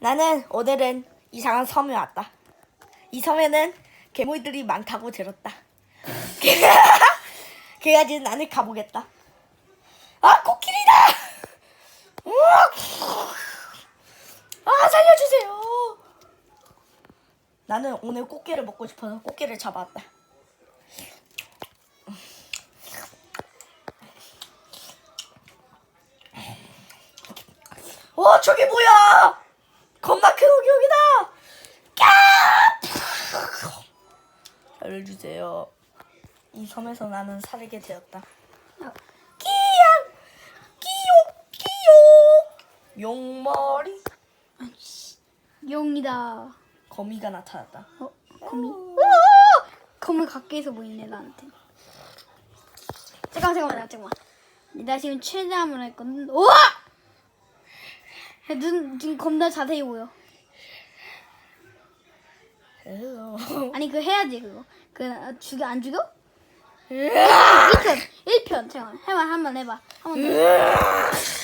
나는 오늘은 이상한 섬에 왔다. 이 섬에는 괴물들이 많다고 들었다. 그래가지고 나는 가보겠다. 아, 코끼리다! 아, 살려주세요! 나는 오늘 꽃게를 먹고 싶어서 꽃게를 잡아왔다. 와, 저기 뭐야! 겁나 큰 오기용이다! 까! 알려주세요. 이 섬에서 나는 살게 되었다. 끼양! 끼욕! 끼욕! 용머리! 용이다. 거미가 나타났다. 어, 거미. 거미 가까이서 보이네 나한테. 잠깐만 잠깐만 잠깐만. 나 지금 최대한으로 했거든. 우 와! 눈 지금 겁나 자세히 보여. 아니 그 해야지 그거. 그 아, 죽여 안 죽여? 1편 1편 잠깐 해봐 한번 해봐 한번 더.